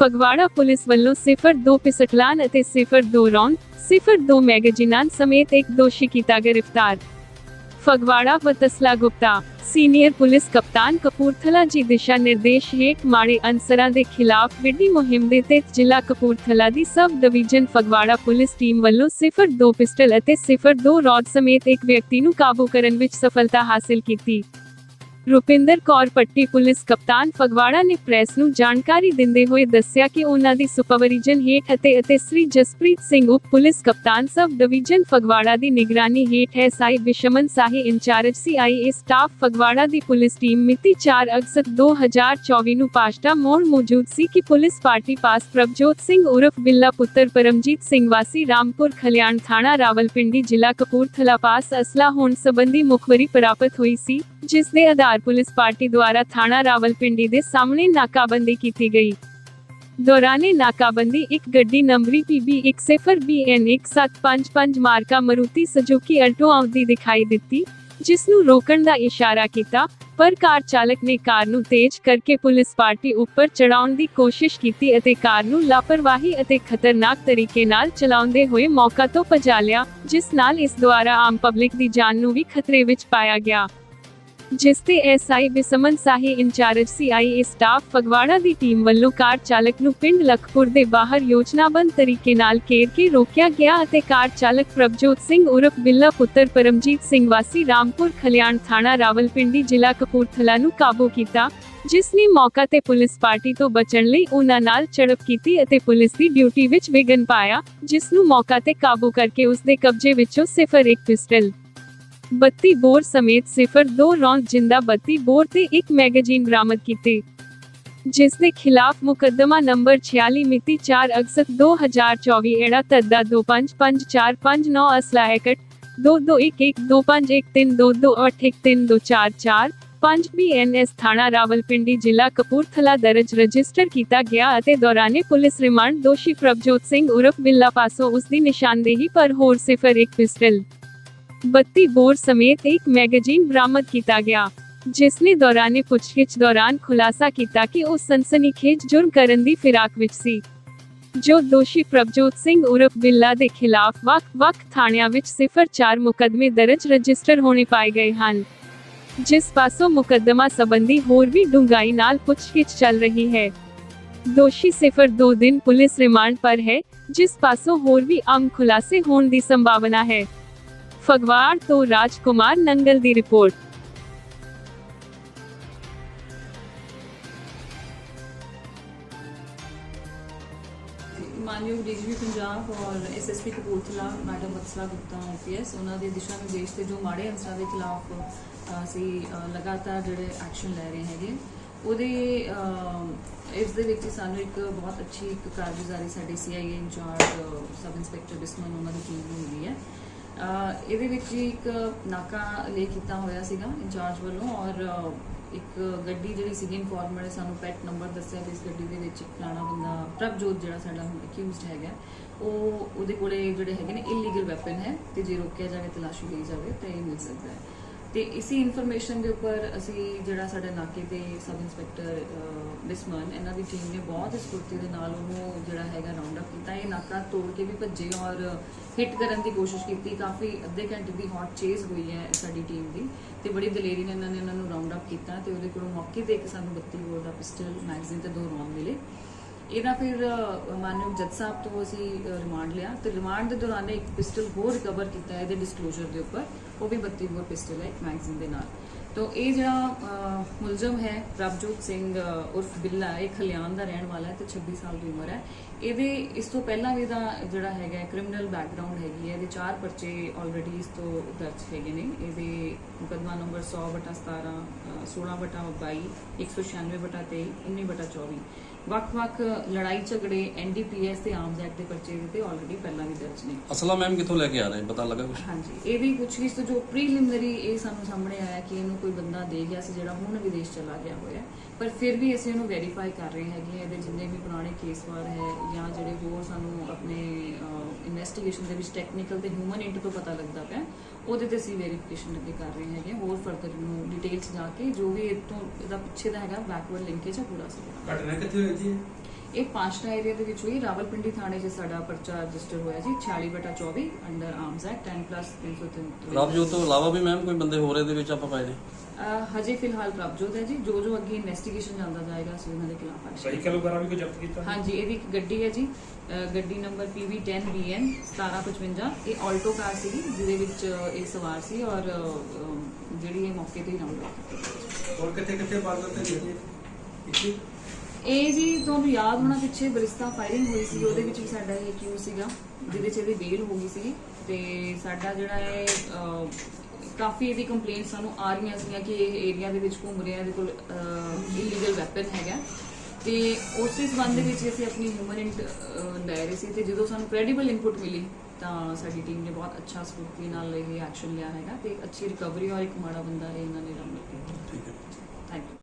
Phagwara police ਵੱਲੋਂ 02 ਪਿਸਟਲਾਂ ਅਤੇ 02 ਰੌਂਦ 02 ਮੈਗਜ਼ੀਨਾਂ ਸਮੇਤ ਇੱਕ ਦੋਸ਼ੀ ਕੀਤਾ ਗ੍ਰਿਫਤਾਰ। ਫਗਵਾੜਾ ਵ ਗੁਪਤਾ, ਸੀਨੀਅਰ ਪੁਲਿਸ ਕਪਤਾਨ ਕਪੂਰਥਲਾ ਜੀ ਦਿਸ਼ਾ ਨਿਰਦੇਸ਼ ਹੇਠ ਮਾੜੇ ਅਨਸਰਾਂ ਦੇ ਖਿਲਾਫ ਵਿੱਢੀ ਮੁਹਿੰਮ ਦੇ ਤਹਿਤ ਜ਼ਿਲ੍ਹਾ ਕਪੂਰਥਲਾ ਦੀ sub division Phagwara police team ਵੱਲੋਂ 02 ਪਿਸਟਲ ਅਤੇ 02 ਰੌਡ ਸਮੇਤ ਇੱਕ ਵਿਅਕਤੀ ਨੂੰ ਕਾਬੂ ਕਰਨ ਵਿੱਚ ਸਫਲਤਾ ਹਾਸਲ ਕੀਤੀ। ਰੁਪਿੰਦਰ ਕੌਰ ਪੱਟੀ ਪੁਲਿਸ ਕਪਤਾਨ ਫਗਵਾੜਾ ਨੇ ਪ੍ਰੈਸ ਨੂੰ ਜਾਣਕਾਰੀ ਦਿੰਦੇ ਹੋਏ ਦੱਸਿਆ ਕਿ ਉਹਨਾਂ ਦੀ ਸੁਪਰਵਿਜ਼ਨ ਹੇਠ ਅਤੇ ਅਤੇ ਸ੍ਰੀ ਜਸਪ੍ਰੀਤ ਸਿੰਘ ਉਪ ਪੁਲਿਸ ਕਪਤਾਨ ਸਬ ਡਿਵੀਜ਼ਨ ਫਗਵਾੜਾ ਦੀ ਨਿਗਰਾਨੀ ਹੇਠ SI Vishman Sahi incharge CIA staff Phagwara ਦੀ ਪੁਲਿਸ ਟੀਮ ਮਿਤੀ 4 ਅਗਸਤ 2024 ਨੂੰ ਪਾਸ਼ਟਾ ਮੋੜ ਮੌਜੂਦ ਸੀ ਕਿ ਪੁਲਿਸ ਪਾਰਟੀ ਪਾਸ ਪ੍ਰਭਜੋਤ ਸਿੰਘ ਉਰਫ ਬਿੱਲਾ ਪੁੱਤਰ ਪਰਮਜੀਤ ਸਿੰਘ ਵਾਸੀ ਰਾਮਪੁਰ ਖਲਿਆਣ ਥਾਣਾ ਰਾਵਲਪਿੰਡੀ ਜ਼ਿਲ੍ਹਾ ਕਪੂਰਥਲਾ ਪਾਸ ਅਸਲਾ ਹੋਣ ਸੰਬੰਧੀ ਮੁਖਬਰੀ ਪ੍ਰਾਪਤ ਹੋਈ ਸੀ। ਜਿਸ ਦੇ ਆਧਾਰ ਪੁਲਿਸ ਪਾਰਟੀ ਦੁਆਰਾ ਥਾਣਾ ਰਾਵਲਪਿੰਡੀ ਦੇ ਸਾਹਮਣੇ ਨਾਕਾਬੰਦੀ ਕੀਤੀ ਗਈ। ਦੌਰਾਨੇ ਨਾਕਾਬੰਦੀ ਇੱਕ ਗੱਡੀ ਨੰਬਰੀ PB 10BN 1755 ਮਾਰਕਾ ਮਰੂਤੀ ਸੁਜ਼ੂਕੀ ਅਲਟੋ ਆਉਂਦੀ ਦਿਖਾਈ ਦਿੱਤੀ ਜਿਸ ਨੂੰ ਰੋਕਣ ਦਾ ਇਸ਼ਾਰਾ ਕੀਤਾ, ਪਰ ਕਾਰ ਚਾਲਕ ਨੇ ਕਾਰ ਨੂੰ ਤੇਜ਼ ਕਰਕੇ ਪੁਲਿਸ ਪਾਰਟੀ ਉੱਪਰ ਚੜਾਉਣ ਦੀ ਕੋਸ਼ਿਸ਼ ਕੀਤੀ ਅਤੇ ਕਾਰ ਨੂੰ ਲਾਪਰਵਾਹੀ ਅਤੇ ਖਤਰਨਾਕ ਤਰੀਕੇ ਨਾਲ ਚਲਾਉਂਦੇ ਹੋਏ ਮੌਕਾ ਤੋਂ ਭਜਾ ਲਿਆ, ਜਿਸ ਨਾਲ ਇਸ ਦੁਆਰਾ ਆਮ ਪਬਲਿਕ ਦੀ ਜਾਨ ਨੂੰ ਵੀ ਖਤਰੇ ਵਿੱਚ ਪਾਇਆ ਗਿਆ। ਜਿਸ ਤੇ SI Bisman Sahi incharge CIA staff Phagwara ਦੀ ਟੀਮ ਵੱਲੋਂ ਕਾਰ ਚਾਲਕ ਨੂੰ ਪਿੰਡ ਲਖਪੁਰ ਦੇ ਬਾਹਰ ਯੋਜਨਾਬੰਦ ਤਰੀਕੇ ਨਾਲ ਘੇਰ ਕੇ ਰੋਕਿਆ ਗਿਆ ਅਤੇ ਕਾਰ ਚਾਲਕ ਪ੍ਰਭਜੋਤ ਸਿੰਘ ਉਰਫ ਬਿੱਲਾ ਪੁੱਤਰ ਪਰਮਜੀਤ ਸਿੰਘ ਵਾਸੀ ਰਾਮਪੁਰ ਖਲਿਆਣ ਥਾਣਾ ਰਾਵਲਪਿੰਡੀ ਜ਼ਿਲ੍ਹਾ ਕਪੂਰਥਲਾ ਨੂੰ ਕਾਬੂ ਕੀਤਾ, ਜਿਸ ਨੇ ਮੌਕਾ ਤੇ ਪੁਲਿਸ ਪਾਰਟੀ ਤੋਂ ਬਚਣ ਲਈ ਉਹਨਾਂ ਨਾਲ ਝੜਪ ਕੀਤੀ ਅਤੇ ਪੁਲਿਸ ਦੀ ਡਿਊਟੀ ਵਿੱਚ ਵਿਘਨ ਪਾਇਆ, ਜਿਸ ਨੂੰ ਮੌਕਾ ਤੇ ਕਾਬੂ ਕਰਕੇ ਉਸ ਦੇ ਕਬਜ਼ੇ ਵਿੱਚੋਂ ਸਿਫਰ ਇੱਕ ਪਿਸਟਲ। 32 ਬੋਰ ਸਮੇਤ 02 ਰੌਂਦ ਜਿੰਦਾ 32 ਬੋਰ ਤੇ ਇੱਕ ਮੈਗਜ਼ੀਨ ਬਰਾਮਦ ਕੀਤੇ ਜਿਸ ਦੇ ਖਿਲਾਫ ਮੁਕੱਦਮਾ ਨੰਬਰ 46 ਮਿਤੀ 4 ਅਗਸਤ 2024 ਐੜਾ ਤੱਦਾ 255459 ਅਸਲਾ ਐਕਟ 221125132282414244 5 ਬੀਐਨਐਸ ਥਾਣਾ ਰਾਵਲਪਿੰਡੀ ਜ਼ਿਲ੍ਹਾ ਕਪੂਰਥਲਾ ਦਰਜ ਰਜਿਸਟਰ ਕੀਤਾ ਗਿਆ ਅਤੇ ਦੌਰਾਨੇ ਪੁਲਿਸ ਰਿਮਾਂਡ ਦੋਸ਼ੀ ਪ੍ਰਭਜੋਤ ਸਿੰਘ ਉਰਫ ਬਿੱਲਾ ਪਾਸੋਂ ਉਸ ਦੀ ਨਿਸ਼ਾਨਦੇਹੀ ਪਰ ਹੋਰ ਸਿਫਰ ਇੱਕ ਪਿਸਟਲ 32 ਬੋਰ ਸਮੇਤ ਇੱਕ ਮੈਗਜ਼ੀਨ ਬਰਾਮਦ ਕੀਤਾ ਗਿਆ ਜਿਸ ਨੇ ਦੌਰਾਨੇ ਪੁੱਛਗਿੱਛ ਦੌਰਾਨ ਖੁਲਾਸਾ ਕੀਤਾ ਕਿ ਉਹ ਸਨਸਨੀਖੇਜ ਜੁਰਮ ਕਰਨ ਦੀ ਫਿਰਾਕ ਵਿੱਚ ਸੀ ਜੋ ਦੋਸ਼ੀ ਪ੍ਰਭਜੋਤ ਸਿੰਘ ਉਰਫ ਬਿੱਲਾ ਦੇ ਖਿਲਾਫ ਵੱਖ-ਵੱਖ ਥਾਣਿਆਂ ਵਿੱਚ 04 ਮੁਕੱਦਮੇ ਦਰਜ ਰਜਿਸਟਰ ਹੋਣੇ ਪਾਏ ਗਏ ਹਨ ਜਿਸ ਪਾਸੋਂ ਮੁਕੱਦਮਾ ਸੰਬੰਧੀ ਹੋਰ ਵੀ ਡੂੰਘਾਈ ਨਾਲ ਪੁੱਛਗਿੱਛ ਚੱਲ ਰਹੀ ਹੈ ਦੋਸ਼ੀ 02 ਦਿਨ ਪੁਲਿਸ ਰਿਮਾਂਡ ਪਰ ਹੈ ਜਿਸ ਪਾਸੋਂ ਹੋਰ ਵੀ ਅਮ ਖੁਲਾਸੇ ਹੋਣ ਦੀ ਸੰਭਾਵਨਾ ਹੈ ਫਗਵਾੜ ਤੋਂ ਰਾਜਕੁਮਾਰ ਨੰਗਲ ਦੀ ਰਿਪੋਰਟ। ਮਾਨਯੋਗ ਡੀਜੀਪੀ ਪੰਜਾਬ ਔਰ SSP Kapurthala, madam Vatsala Gupta IPS ਉਹਨਾਂ ਦੇ ਦਿਸ਼ਾ ਨਿਰਦੇਸ਼ ਤੇ ਜੋ ਮਾੜੇ ਅੰਸਰਾਂ ਦੇ ਖਿਲਾਫ ਅਸੀਂ ਲਗਾਤਾਰ ਜਿਹੜੇ ਐਕਸ਼ਨ ਲੈ ਰਹੇ ਹੈਗੇ। ਉਹਦੇ ਇਸ ਦੇ ਵਿੱਚ ਸਾਨੂੰ ਇੱਕ ਬਹੁਤ ਅੱਛੀ ਇੱਕ ਕਾਰਗੁਜ਼ਾਰੀ ਸਾਡੀ CIA incharge sub inspector Bisman ਉਹਨਾਂ ਦੀ ਟੀਮ ਨੂੰ ਮਿਲੀ ਹੈ। ਇਹਦੇ ਵਿੱਚ ਇੱਕ ਨਾਕਾ ਲੇ ਕੀਤਾ ਹੋਇਆ ਸੀਗਾ ਇੰਚਾਰਜ ਵੱਲੋਂ ਔਰ ਇੱਕ ਗੱਡੀ ਜਿਹੜੀ ਸੀਗੀ ਇਨਫੋਰਮਰ ਨੇ ਸਾਨੂੰ ਪੈਟ ਨੰਬਰ ਦੱਸਿਆ ਕਿ ਇਸ ਗੱਡੀ ਦੇ ਵਿੱਚ ਫਲਾਣਾ ਬੰਦਾ ਪ੍ਰਭਜੋਤ ਜਿਹੜਾ ਸਾਡਾ ਅਕਿਊਜ਼ਡ ਹੈਗਾ, ਉਹ ਉਹਦੇ ਕੋਲੇ ਜਿਹੜੇ ਹੈਗੇ ਨੇ ਇਲੀਗਲ ਵੈਪਨ ਹੈ ਤੇ ਜੇ ਰੋਕਿਆ ਜਾਵੇ, ਤਲਾਸ਼ੀ ਲਈ ਜਾਵੇ, ਤਾਂ ਇਹ ਮਿਲ ਸਕਦਾ ਹੈ। ਤੇ ਇਸੀ ਇਨਫੋਰਮੇਸ਼ਨ ਦੇ ਉੱਪਰ ਅਸੀਂ ਜਿਹੜਾ ਸਾਡੇ ਨਾਕੇ ਤੇ ਸਬ ਇੰਸਪੈਕਟਰ ਬਿਸਮਨ ਇਹਨਾਂ ਦੀ ਟੀਮ ਨੇ ਬਹੁਤ ਸਫੁਰਤੀ ਦੇ ਨਾਲ ਉਹਨੂੰ ਜਿਹੜਾ ਹੈਗਾ ਰਾਉਂਡ ਅਪ ਕੀਤਾ। ਇਹ ਨਾਕਾ ਤੋੜ ਕੇ ਵੀ ਭੱਜੇ ਔਰ ਹਿੱਟ ਕਰਨ ਦੀ ਕੋਸ਼ਿਸ਼ ਕੀਤੀ। ਕਾਫੀ ਅੱਧੇ ਘੰਟੇ ਦੀ ਹੌਟ ਚੇਸ ਹੋਈ ਹੈ ਸਾਡੀ ਟੀਮ ਦੀ ਤੇ ਬੜੀ ਦਲੇਰੀ ਨਾਲ ਇਹਨਾਂ ਨੇ ਉਹਨਾਂ ਨੂੰ ਰਾਉਂਡ ਅਪ ਕੀਤਾ ਤੇ ਉਹਦੇ ਕੋਲੋਂ ਮੌਕੇ ਤੇ ਇੱਕ ਸਾਨੂੰ 32 ਬੋਰ ਦਾ ਪਿਸਟਲ ਮੈਗਜ਼ੀਨ ਤੇ ਦੋ ਰੌਂਦ ਮਿਲੇ। ਇਹਦਾ ਫਿਰ ਮਾਨਯੋਗ ਜੱਜ ਸਾਹਿਬ ਤੋਂ ਅਸੀਂ ਰਿਮਾਂਡ ਲਿਆ। ਤੇ ਰਿਮਾਂਡ ਦੇ ਦੌਰਾਨ ਇੱਕ ਪਿਸਟਲ ਹੋਰ ਰਿਕਵਰ ਕੀਤਾ ਇਹਦੇ ਡਿਸਕਲੋਜ਼ਰ ਦੇ ਉੱਪਰ। ਉਹ ਵੀ 32 ਬੋਰ ਪਿਸਟਲ ਹੈ ਮੈਗਜ਼ੀਨ ਦੇ ਨਾਲ। ਤੋਂ ਇਹ ਜਿਹੜਾ ਮੁਲਜ਼ਮ ਹੈ, ਪ੍ਰਭਜੋਤ ਸਿੰਘ ਉਰਫ ਬਿੱਲਾ, ਇਹ ਖਲਿਆਣ ਦਾ ਰਹਿਣ ਵਾਲਾ ਹੈ ਤੇ 26 ਸਾਲ ਦੀ ਉਮਰ ਹੈ। ਇਹਦੇ, ਇਸ ਤੋਂ ਪਹਿਲਾਂ ਵੀ ਦਾ ਜਿਹੜਾ ਹੈਗਾ ਕ੍ਰਿਮੀਨਲ ਬੈਕਗ੍ਰਾਉਂਡ ਹੈਗੀ ਹੈ। ਇਹਦੇ ਚਾਰ ਪਰਚੇ ਆਲਰੇਡੀ ਇਸ ਤੋਂ ਦਰਜ ਹੈਗੇ ਨੇ। ਇਹਦੇ ਮੁਕਦਮਾ ਨੰਬਰ 100/17 16/22 196/23 19/24 ਵੱਖ-ਵੱਖ ਲੜਾਈ ਝਗੜੇ ਐਨਡੀਪੀਐਸ ਤੇ ਆਰਮਸ ਐਕਟ ਦੇ ਪਰਚੇ ਤੇ ਆਲਰੇਡੀ ਪਹਿਲਾਂ ਵੀ ਦਰਜ ਨੇ ਅਸਲਾ ਮੈਮ ਕਿੱਥੋਂ ਲੈ ਕੇ ਆ ਰਹੇ ਪਤਾ ਲੱਗਾ ਕੁਝ ਹਾਂਜੀ ਇਹਦੀ ਪੁੱਛਗਿੱਛ ਤੋਂ ਜੋ ਪ੍ਰੀਲਿਮਿਨਰੀ ਇਹ ਸਾਨੂੰ ਸਾਹਮਣੇ ਆਇਆ ਕਿ ਇਹਨੂੰ ਕੋਈ ਬੰਦਾ ਦੇ ਗਿਆ ਸੀ ਜਿਹੜਾ ਹੁਣ ਵਿਦੇਸ਼ ਚਲਾ ਗਿਆ ਹੋਇਆ ਪਰ ਫਿਰ ਵੀ ਅਸੀਂ ਇਹਨੂੰ ਵੈਰੀਫਾਈ ਕਰ ਰਹੇ ਹੈਗੇ। ਇਹਦੇ ਜਿੰਨੇ ਵੀ ਪੁਰਾਣੇ ਕੇਸਵਾਰ ਹੈ ਜਾਂ ਜਿਹੜੇ ਹੋਰ ਸਾਨੂੰ ਆਪਣੇ ਇਨਵੈਸਟੀਗੇਸ਼ਨ ਦੇ ਵਿੱਚ ਟੈਕਨੀਕਲ ਤੇ ਹਿਊਮਨ ਇੰਟ ਤੋਂ ਪਤਾ ਲੱਗਦਾ ਪਿਆ ਉਹਦੇ ਤੇ ਅਸੀਂ ਵੈਰੀਫਿਕੇਸ਼ਨ ਅੱਗੇ ਕਰ ਰਹੇ ਹੈਗੇ ਹਾਂ। ਹੋਰ ਫਰਦਰ ਨੂੰ ਡਿਟੇਲਸ ਜਾ ਕੇ ਜੋ ਵੀ ਇਹ ਤੋਂ ਇਹਦਾ ਪਿੱਛੇ ਦਾ ਹੈਗਾ ਬੈਕਵਰਡ ਲਿੰਕੇਜ ਹੈ ਪੂਰਾ ਕਰਾਂਗੇ। ਘਟਨਾ ਕਿੱਥੇ ਹੋਈ ਜੀ? ਇਹ ਏਰੀਆ ਦੇ ਵਿੱਚ ਹੋਈ ਰਾਵਲਪਿੰਡੀ ਥਾਣੇ 'ਚ ਸਾਡਾ ਪਰਚਾ ਰਜਿਸਟਰ ਹੋਇਆ ਜੀ 46/24 under arms act 10 plus 303 Ravjot ਤੋਂ। ਇਲਾਵਾ ਵੀ ਮੈਮ ਕੋਈ ਬੰਦੇ ਹੋਰ ਇਹਦੇ ਵਿੱਚ ਆਪਾਂ ਪਾਏ ਨੇ? ਅਹ ਹਜੇ ਫਿਲਹਾਲ ਪ੍ਰਭਜੋਤ ਹੈ ਜੀ ਜੋ ਜੋ ਅੱਗੇ ਇਨਵੈਸਟੀਗੇਸ਼ਨ ਜਾਂਦਾ ਜਾਏਗਾ ਅਸੀਂ ਉਹਨਾਂ ਦੇ ਖਿਲਾਫ ਐਕਸ਼ਨ ਵਹੀਕਲ ਵਗੈਰਾ ਵੀ ਕੋਈ ਜ਼ਬਤ ਕੀਤਾ? ਹਾਂਜੀ ਇਹਦੀ ਇੱਕ ਗੱਡੀ ਹੈ ਜੀ ਅਹ ਗੱਡੀ ਨੰਬਰ PV10BN 1755 ਇਹ ਆਲਟੋ ਕਾਰ ਸੀਗੀ ਜਿਹਦੇ ਵਿੱਚ ਅਹ, ਇਹ ਸਵਾਰ ਸੀ ਔਰ ਅਹ, ਜਿਹੜੀ ਇਹ ਮੌਕੇ ਤੇ ਹੀ ਰਾਉਂਡ ਅਪ ਹੋਰ ਕਿੱਥੇ ਕਿੱਥੇ ਬਾਜ਼ਰ ਤੇ ਜੀ? ਇੱਥੇ? ਇਹ ਜੀ ਤੁਹਾਨੂੰ ਯਾਦ ਹੋਣਾ ਪਿੱਛੇ ਬਰਿਸਤਾ ਫਾਇਰਿੰਗ ਹੋਈ ਸੀ ਉਹਦੇ ਵਿੱਚ ਵੀ ਸਾਡਾ ਇਹ ਕਿਊ ਸੀਗਾ ਜਿਹਦੇ ਚ ਇਹਦੀ ਬੇਲ ਹੋ ਗਈ ਸੀ ਤੇ ਸਾਡਾ ਜਿਹੜਾ ਹੈ ਕਾਫੀ ਇਹਦੀ ਕੰਪਲੇਂਟ ਸਾਨੂੰ ਆ ਰਹੀਆਂ ਸੀਗੀਆਂ ਕਿ ਇਹ ਏਰੀਆ ਦੇ ਵਿੱਚ ਘੁੰਮ ਰਿਹਾ ਇਹਦੇ ਕੋਲ ਇਲੀਗਲ ਵੈਪਨ ਹੈਗਾ। ਤੇ ਉਸੇ ਸੰਬੰਧ ਦੇ ਵਿੱਚ ਅਸੀਂ ਆਪਣੀ ਹਿਊਮਨ ਇੰਟ ਰਹੇ ਸੀ ਤੇ ਜਦੋਂ ਸਾਨੂੰ ਕ੍ਰੈਡੀਬਲ ਇਨਪੁਟ ਮਿਲੀ ਤਾਂ ਸਾਡੀ ਟੀਮ ਨੇ ਬਹੁਤ ਅੱਛਾ ਸਪੋਰਟਲੀ ਨਾਲ ਇਹ ਐਕਸ਼ਨ ਲਿਆ ਹੈਗਾ ਤੇ ਅੱਛੀ ਰਿਕਵਰੀ ਔਰ ਇੱਕ ਮਾੜਾ ਬੰਦਾ ਇਹ ਇਹਨਾਂ ਨੇ ਅਪ ਕੀਤਾ ਠੀਕ ਹੈ। Thank you